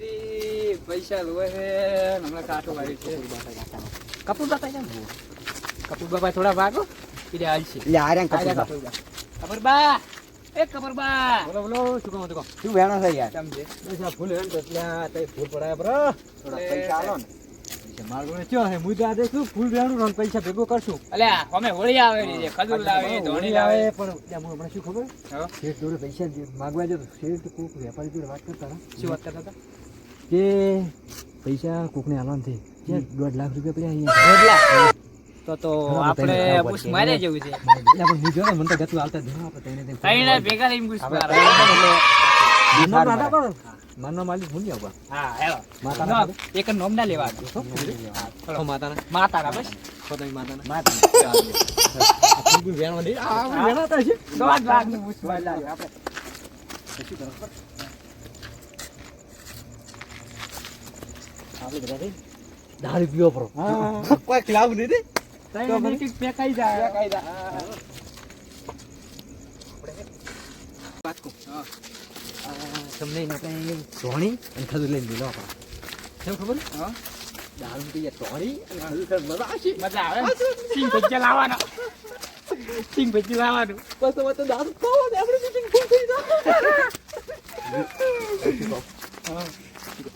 પૈસા લોવે છે ને હમણાં વાળી છે. કપૂર બાપા કેમ કપૂર બાપા થોડા ભાગો એટલે હાલ છે એટલે આ કપૂર બાપા કપૂર બા એ કપૂર બા બોલો બોલો શું કહો કહો. શું વેણા છે યાર? કેમ બસ આ ફૂલ વેણ તો ત્યાં તઈ ફૂલ પડાયા બરો. થોડા પૈસા આલો ને. માર ચો હે તો ફૂલ વેણું ને પૈસા ભેગો કરશું. અલ્યા અમે હોળી આવે ખજૂર લાવે ધોણી લાવે. પણ ત્યાં હું હમણાં શું ખબર? શેઠ જોડે પૈસા માગવા જતો શેઠ કોક વેપારી જોડે વાત કરતા શું વાત કરતા હતા? કે પૈસા કોકને આલવાન છે. કે દોઢ લાખ રૂપિયા પડ્યા અહીંયા. લાખ? તો તો આપણે બુશ મારે. જેવું છે. એટલે પણ હું જોયો મને તો ગતું હાલતા જ નહીં. આપણે તઈને તઈને તઈને ભેગા થઈને બુશ મારે. તઈને એટલે સારું માનવ રાધા કરો. માનવ માલિક હું નહીં હા હેલો. માતાના નો, એક નોમ ના લેવા. હો, માતાના. માતાના બસ. હો, તમે માતાના. આ વેણવા દે. આ વેણાતા છે. દોઢ લાખનું બુશ મારે આપણે. શું કરો આપણે બધા દારૂ પીવો પડો. કોઈ ખિલાફ નહીં દે. તઈને એક એક પેકાઈ જાય પેકાઈ જાય હા. તમને આપણે ધોણી અને ખજૂર લઈને દીધો આપણે. કેમ ખબર? હા. દારૂ પીએ ધોણી અને ખજૂર મજા આવશે. મજા આવે સિંગ ભજીયા લાવવાનો સિંગ ભજી લાવવાનું બસ હવે તો દારૂ ખાવો ને આપણે meeting full થઈ જાય.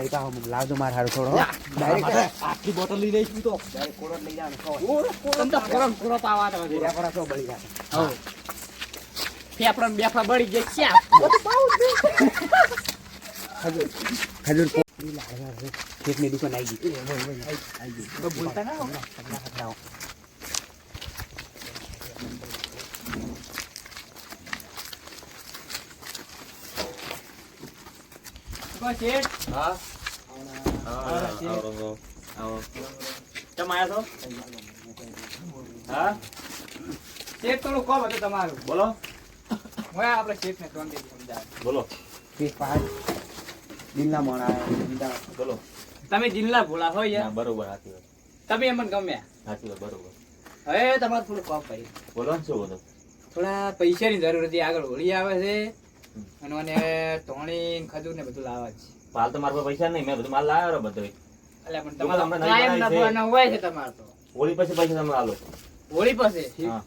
તારી પાસે હું લાવજો માર હારું થોડો ડાયરેક્ટ આખી બોટલ લઈ લઈશું તો ડાયરેક્ટ કોળો લઈ જવાનો, ખવાય. તમ તો ફોરમ ફોરો પાવાનો છે પૂરા પૂરા તો બળી જશે ફેફડા બેફડા બળી જાય ક્યાં ખજૂર કો- ઈ લાડવા છે. શેઠની દુકાન આવી ગઈ. બોલતા ના હો. શેઠ હા હા, હા શેઠ થોડું કોમ હતું તમારું બોલો હું આપણે શેઠને ત્રણ દિવસ સમજાવે બોલો શેઠ દિલના મોણા. બોલો તમે જિલ્લા ભોળા યાર બરોબર હાથી તમે એમને ગમ્યા વાત બરોબર હવે તમારે થોડું કોમ કરી બોલો ને શું બોલો થોડા પૈસાની જરૂર હતી આગળ હોળી આવે છે અને મને ધોણી ખજૂર ને બધું લાવવા છે. હાલ તો મારા પર પૈસા નહીં મેં બધું માલ લાવ્યો બધો એટલે પણ તમારે હમણાં નવી છે. હોય છે તમારે તો. હોળી પછી પૈસા તમે આલો. હોળી પછી? હા.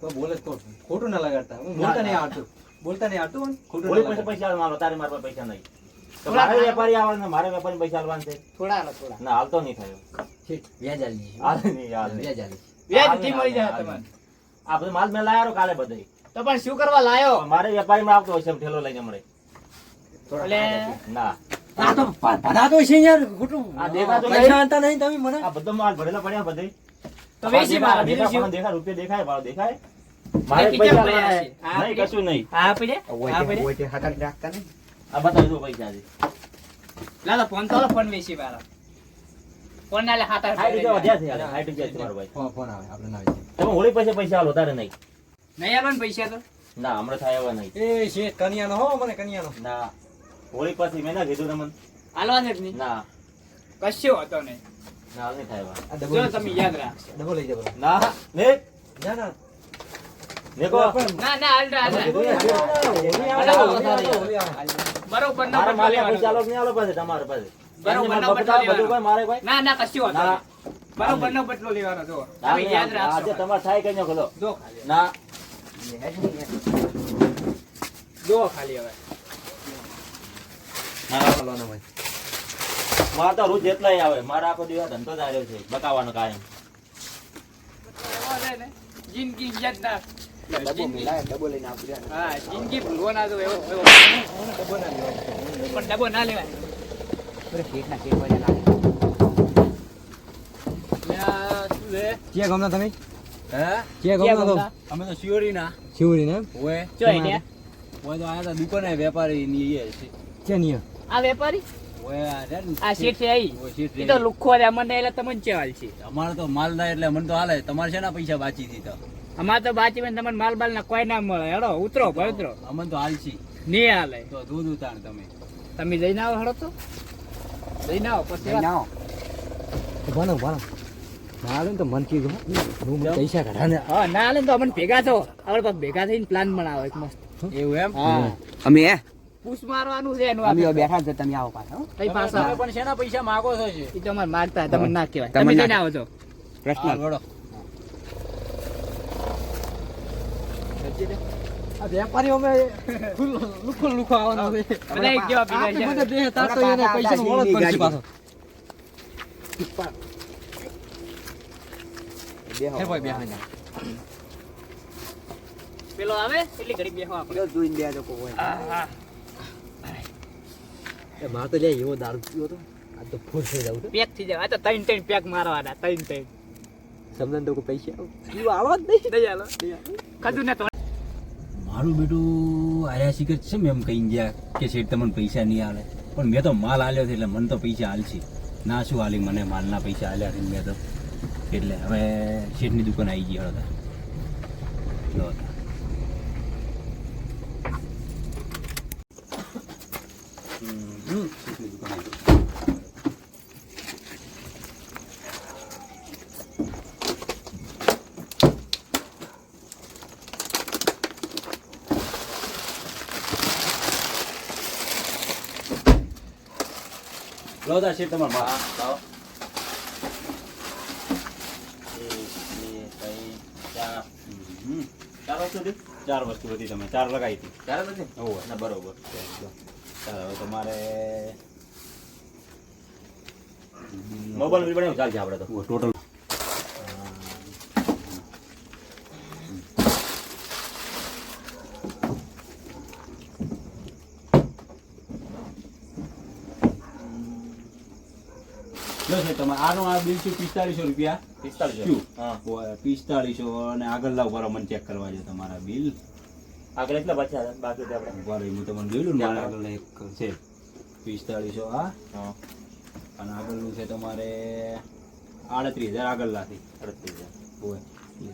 કોઈ બોલે જ ખોટું. ખોટું ના લગાડતા. હું બોલતા નહીં આવતું. બોલતા નહીં આવતું ખોટું હોળી પછી પૈસા મારો તારે મારા પર પૈસા નહીં. મારે વેપારી આવવાનું મારે વેપારી પૈસા આલવાના છે. થોડા આલો થોડા. ના હાલતો નહીં થયો. વ્યાજ આલી. વ્યાજ આલી. વ્યાજ મળી જાય તમારે. આ બધું માલ મેં લાવ્યો કાલે બધે તો પણ શું કરવા લાયો? મારે વેપારીમાં આવતો હોય છે ઠેલો લઈને મળે ના. આ તો ભરાતો છે યાર ખોટું. આ દેખાતું પૈસા નહીં. તમે મને? આ બધો માલ ભરેલા પડ્યા બધે. તો વેચી મારો બીજું દેખાય રૂપિયા દેખાય ભાવ દેખાય. મારે પૈસા પડ્યા આલવાના છે? આ નહીં? કશું નહીં. દે? દે? રાખતા નહીં. આ બતાવી દો પૈસા છે. લાલો ફોન તો ફોન વેચી મારો. ફોન ના લે હાથ હાઈટ રૂપિયા છે હાઈટ રૂપિયા છે મારો ભાઈ. ફોન ફોન આવે આપણે ના તમે હોળી પછી પૈસા આલો તારે નહીં. નહીં આલો ને પૈસા તો? ના હમણાં થાય એવા નહીં. એ શેઠ કનિયાનો હો મને કનિયાનો. ના હોળી પછી મેં ના કીધું તમને. હાલવા છે નહીં? ના. કશો હતો નહીં. ના નહીં થાય એવા. જો તમે યાદ રાખશો ડબો લઈ જજો ના ને? ના ના. ને કો ના ના હાલ હાલ, હાલ. હોળી આવે, હોળી આવે, હોળી આવે. બરોબર નો બદલો લેવાનો. કે નહીં આલો પાસે તમારે જો યાદ થાય કઈ ખોલો? જો. ના. જો ખાલી હવે ના મારે તો રોજ જેટલાય આવે મારા આખો દિવસ ધંધો જ છે બતાવવાનો કાયમ જિંદગી યાદ ના જિંદગી ભૂલવો ના દો એવો ડબો ના લેવાય. પણ ડબો ના લેવાય અરે ના શેઠ વાળા લાગે. ક્યાં ગમના તમે હે? કે ગામના અમે તો શિવરી ના શિવરી ને ઓય ચો ને ઓય તો આયા તા દુકાને વેપારી ની એ છે. કે ની આ વેપારી? આ શેઠ છે એ તો લુખો રે મને એટલે તમને હાલ છે. અમારે તો માલદાર એટલે મને તો હાલે. તમારે છે ને પૈસા બાચી દીધા અમાર તો બાચી માં તમને માલ બાલ ના કોઈ ના મળે. હેડો ઉતરો ભાઈ ઉતરો અમને તો છે. નહીં હાલે. તો દૂધ ઉતાર તમે. તમે જઈને આવો હેડો તો. જઈને આવો પછી આવો. ભણો ભણો ના આલે તો મન કીધું હું મને પૈસા કાઢાને હા ના તો અમને ભેગા થો. આપણે પાછા ભેગા થઈને પ્લાન બનાવો એક મસ્ત. એવું એમ? હા. અમે પૂછ મારવાનું છે એનું અમે બેઠા છે તમે આવો પાછા કઈ પાછા તમે પણ શેના પૈસા માગો છો છે એ તમારે માગતા મારતા તમને ના કહેવાય. તમે લઈને આવો છો. પ્રશ્ન હા, વળો. વેપારીઓ અમે લુખો લુખો આવવાનો છે. બધા એક જેવા પીલા છે. આટલી બે તાર એને પૈસાનો વળો પડશે પાછો. હે ભાઈ બેહો જા. પેલો આવે? એટલી ઘડી બેહો આપણે? જો જોઈને બે લોકો હોય. એ માર તો લે એવો દારૂ પીવો તો. આ તો ફૂલ થઈ જાવ પેક થઈ જાય. આ તો ત્રણ ત્રણ પેક મારવાના ત્રણ ત્રણ. સમજણ તો કોઈ પૈસા પીવા આવો જ નહીં. નહીં આલો. કદું ને તો? મારું બેટું આર્યા શિખર છે મેં એમ કહી ગયા કે શેઠ તમને પૈસા નહીં આલે. પણ મેં તો માલ આલ્યો છે એટલે મને તો પૈસા હાલશે ના શું હાલી મને માલના પૈસા આલ્યા છે મેં તો. એટલે હવે શેઠની દુકાન આવી ગઈ હળતા લો તા. દુકાન આવી ગઈ. લો તા શેઠ તમારો. હમ. ચાર વસ્તુ હતી? ચાર વસ્તુ હતી તમે. ચાર લગાવી હતી. ચાર હતી? ના, બરોબર. ચાલો હવે તમારે મોબાઈલ બિલ બનાવ્યું ચાલશે આપણે તો. ટોટલ તમે આનો આ બિલ છે પિસ્તાળીસો રૂપિયા. પિસ્તાળીસો? હા. પિસ્તાલીસો અને મને ચેક કરવા છે તમારા બિલ. આગળ એટલા પાછા બાકી આપણે ઉપર હું તમને જોયેલું ને મારા આગળના એક છે. પિસ્તાળીસો આ અને આગળનું છે તમારે આડત્રીસ હજાર આગળનાથી. અડત્રીસ હજાર. હોય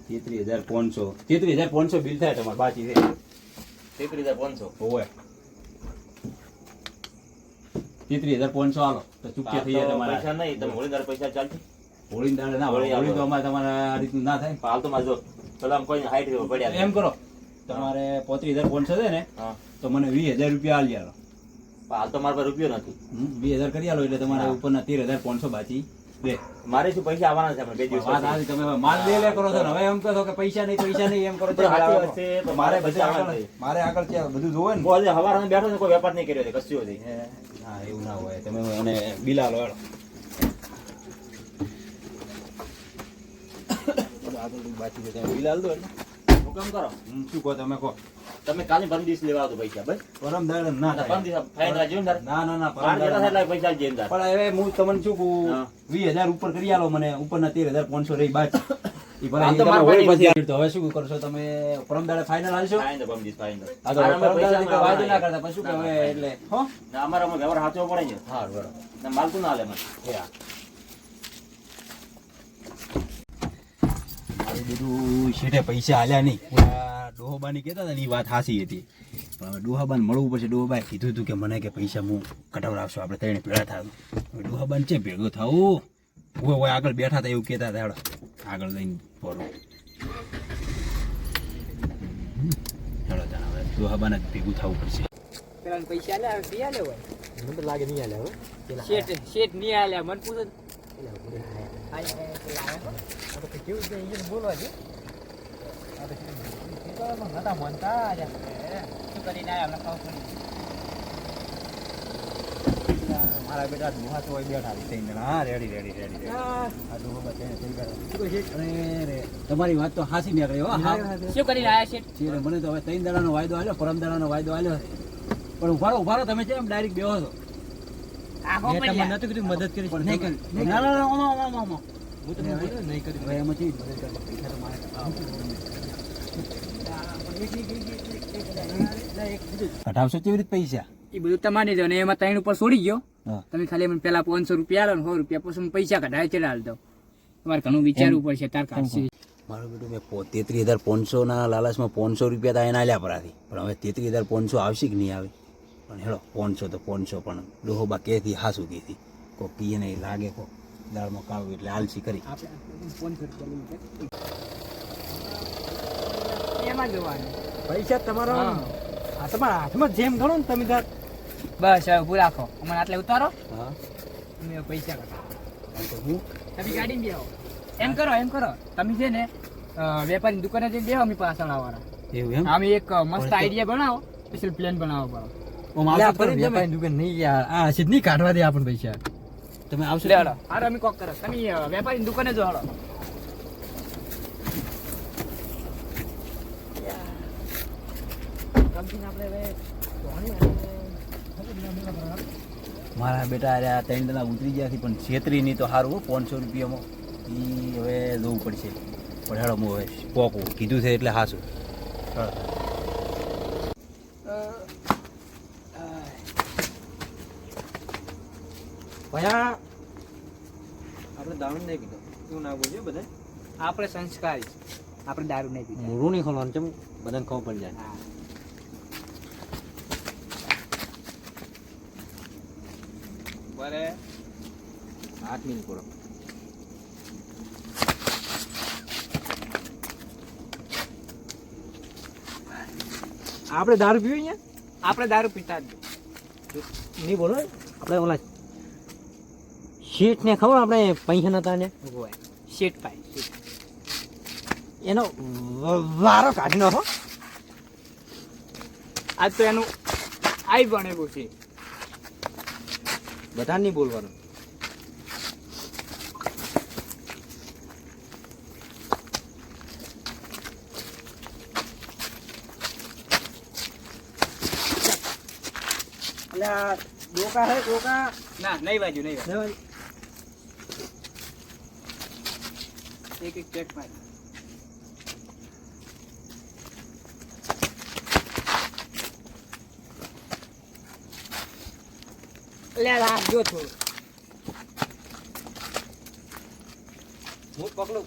તેત્રીસ હજાર પાંચસો. તેત્રીસ હજાર પાંચસો બિલ થાય તમારે બાકી છે. તેત્રીસ હજાર પાંચસો. હોય તેત્રીસ હજાર પાંચસો આલો. તો ચૂકતે થઈ જાય તમારા. પૈસા નહીં તમે હોળીદાર પૈસા ચાલશે. હોળી દાડે ના હોળી હોળી તો અમારે તમારે આ રીતનું ના થાય. હાલ તો મારે પેલા કોઈને હાઈટ પડ્યા. એમ કરો તમારે પોત્રીસ હજાર પાંચસો છે ને તો મને વીસ હજાર રૂપિયા આલી આલો. પણ હાલ તો મારા રૂપિયો નથી. વીસ હજાર કરી આલો એટલે તમારે. ઉપરના તેર હજાર પાંચસો બાકી. બે. મારે શું પૈસા આવવાના છે આપણે બે દિવસ વાત આવી તમે માલ લે લે કરો છો ને. હવે એમ કહો છો કે પૈસા નહીં પૈસા નહીં એમ કરો છો. મારે બધું આગળ મારે આગળ છે બધું જોવે ને. બોલે હવાર સવારે બેઠો છે કોઈ વેપાર નહીં કર્યો છે કશું નહીં. હા એવું ના હોય. તમે એને બિલા લો આગળ બાકી બિલાલ દો એટલે હુકમ કરો. શું કહો તમે કહો. તમે કાલે પરમ દિવસ લેવા આવતો પૈસા બસ. પરમ દાડે ના પરમ દિવસ ફાઈન રાજ્યો ને ના ના ના પરમ દાડે એટલે પૈસા એમ પણ હવે હું તમને શું કહું? હા. હજાર ઉપર કરી આલો મને. ઉપરના તેર હજાર પાંચસો રહી બાદ. ઈ ભલે તો તમે હોય પછી તો હવે શું કરશો તમે? પરમ દાડે ફાઇનલ હાલશો? ફાઇન તો પરમ દિવસ તો. પરમ દાડે વાયદો ના કરતા. પછી કે હવે એટલે હો? ના, અમારે આમાં વ્યવહાર સાચવો પડે છે હા બરાબર. ના, માલ તો ના લે મને એ હા. મારું બધું શેઠે પૈસા આલ્યા નહીં. ડોહોબાની કહેતા હતા ને એ વાત હાસી હતી. પણ હવે ડોહાબાને મળવું પડશે. ડોહાબાએ કીધું હતું કે મને કે પૈસા હું કઢાવડાવશો. આપણે ત્રણે ભેળા થાય હવે ડોહાબાને છે ભેગો થવું ઓય હોય આગળ બેઠા હતા એવું કહેતા હતા. હેડો આગળ લઈને પોરો ચાલો તાણ હવે ડોહાબાને જ ભેગું થવું પડશે. પૈસા આલ્યા હવે પી હોય. મને તો લાગે નહીં આલે હો. શેઠ શેઠ નહીં આલ્યા મને પૂછો મારા બેટા ડોહા તો બેઠા ત્રણ જણા. રેડી રેડી રેડી આ. અરે રે તમારી વાત તો હાસી નીકળી હો હા શું આયા શેઠ છે મને તો હવે ત્રણ દાડાનો વાયદો આવ્યો પરમ દાડાનો વાયદો આલ્યો પણ ઉભારો ઉભારો તમે કેમ ડાયરેક્ટ બેહો છો મેં તમને. નતું કીધું મદદ કરી નહીં કરી. ના ના ના ઓમો, ઓમો, ઓમો. હું તમને નહીં કરી. હવે એમાં કેવી મદદ કરવી? પૈસા તો મારે કઢાવશો કેવી રીતે પૈસા? એ બધું તમારી દો ને એમાં ત્રણ ઉપર છોડી ગયો. તમે ખાલી મને પેલા પાંચસો રૂપિયા આલો ને સો રૂપિયા પછી પૈસા કઢાય છે હાલ દો તમારે ઘણું વિચારવું પડશે તાર કાઢશે મારું બેટું મેં તેત્રીસ હજાર લાલચમાં પાંચસો રૂપિયા તો એના આલ્યા પરાથી. પણ હવે તેત્રીસ હજાર પાંચસો આવશે કે નહીં આવે? પણ હેડો પોનસો તો પોનસો પણ ડોહોબા કેથી હાસું કીધી કો પીએ નહીં લાગે કો દાળમાં કાવું એટલે આલસી કરી. પૈસા તમારા હા. તમારા હાથમાં જેમ ગણો ને તમે બસ હવે ઉભું રાખો અમને આટલે ઉતારો. હા. અમે પૈસા કાઢો હું તમે ગાડી બેહો. એમ કરો એમ કરો. તમે છે ને વેપારી દુકાને જઈને બેહો અમે પાછળ આવવાના. એવું એમ? અમે એક મસ્ત આઈડિયા બનાવો. સ્પેશિયલ પ્લાન બનાવો પડો કાઢવા દે આપણને પૈસા. તમે આવશો લે હારો અમે કોક કરો. તમે વેપારીની દુકાને જો હળો મારા બેટા અરે આ ત્રણ દલા ઉતરી ગયા છે પણ છેતરી નહીં તો સારું પાંચસો રૂપિયામાં. એ હવે જોવું પડશે. પણ હેડો હું હવે પોકું. કીધું છે એટલે હાસું ભયા. આપણે દારૂ નહીં પીધો. તું ના બોલજો બધા આપણે સંસ્કારી આપણે દારૂ નહીં પીતા મોઢું નહીં ખોલવાનું છે બધાને ખબર પડી જાય. બરે. આઠ મિનિટ પૂરો આપણે દારૂ પીવી અહીંયા? આપણે દારૂ પીતા જ નહીં. બોલો આપણે ઓલા શેઠ ને ખબર આપણે પૈસા નતા ને? શેઠ ભાઈ એનો વારો કાઢી નાખો. આજ તો એનું આઈ બનેલું છે. બધા નહીં બોલવાનું. ડોકા હે ડોકા? ના નહીં બાજુ નહીં બાજુ. એક એક ચેક મારી લે રાખજો થોડું. હું પકડું.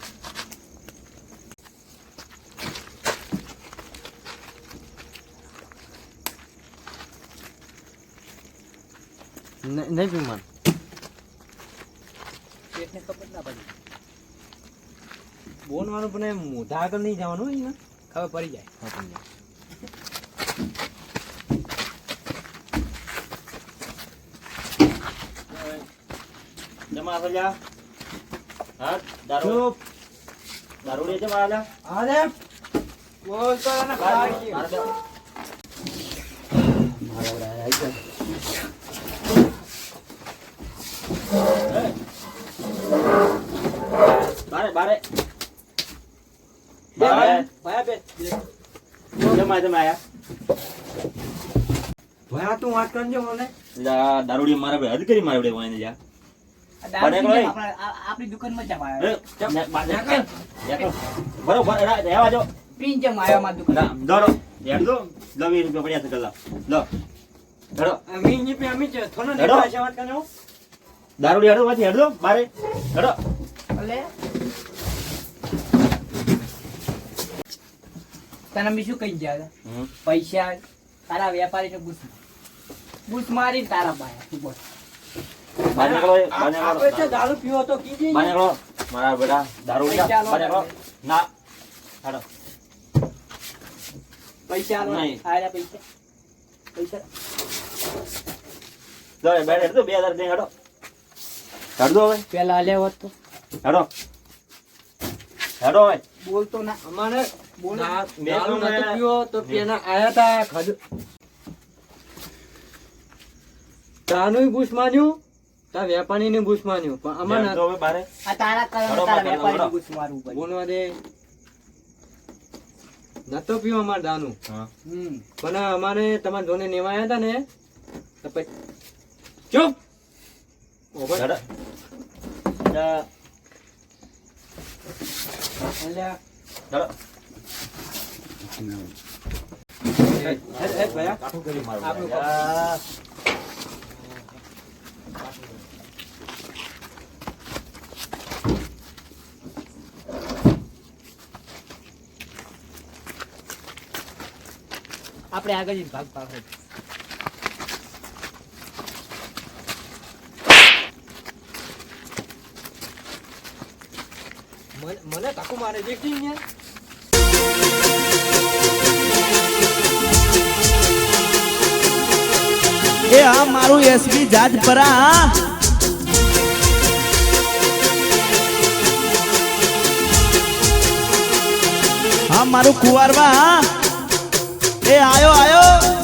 નહીં પીવાનું શેઠને ખબર ના પડી. બોલવાનું પણ એમ મોઢા આગળ નહીં જવાનું હોય ને ખબર પડી જાય. આપણને જમા ફલ્યા હા દારૂ. દારૂ લે જમા આલ્યા અરે બોલતો ને ખાઈ ગયો. મારા બારે જમા તમે આયા? ભાયા તું વાત કરજો મને. લા દારૂડી મારા ભાઈ હદ કરી મારે બે વાઈને જા? આપણા- બરોબર રહેવા પીને જમા આવ્યો દુકાન. દોરો દો રૂપિયા પડ્યા છે લો અમે ની પે અમે ને વાત દારૂડી હડો માંથી હડો બારે. હેડો તને બીજું કઈ ગયા પૈસા તારા વેપારી ને બૂસ બૂસ મારી તારા બાયા તું બોલ. દારૂ પીવો તો કીધી મારા બેટા દારૂ પૈસા લો. બહાર નીકળો. ના. હેડો પૈસા નહીં. આયા પૈસા. પૈસા. લો એ બેઠ દો બે હજાર દે હેડો. હેડ હવે. પેલા તો. હેડો. હેડો હવે. બોલતો ના અમારે દારૂ તો નતો પીવો તો પેના આયા તા ખડ તાનું બુશ માન્યું તા વેપારી ને બુશ માન્યું પણ અમારે દો હવે બારે આ તારા કલમ તારા વેપારી હેડો. બૂસ મારવું પડે. બોલવા દે. નતો પીવો અમારે દાનું. પણ અમારે તમારા ધોને નેવાયા હતા ને તો પછી ચૂપ! ઓભર. આપણું આગળ ભાગ પાડો કાકુ મારે દેખી અહીંયા એ આ મારું એસબી જાજપરા હા, મારું કુવારવા. એ આયો આયો.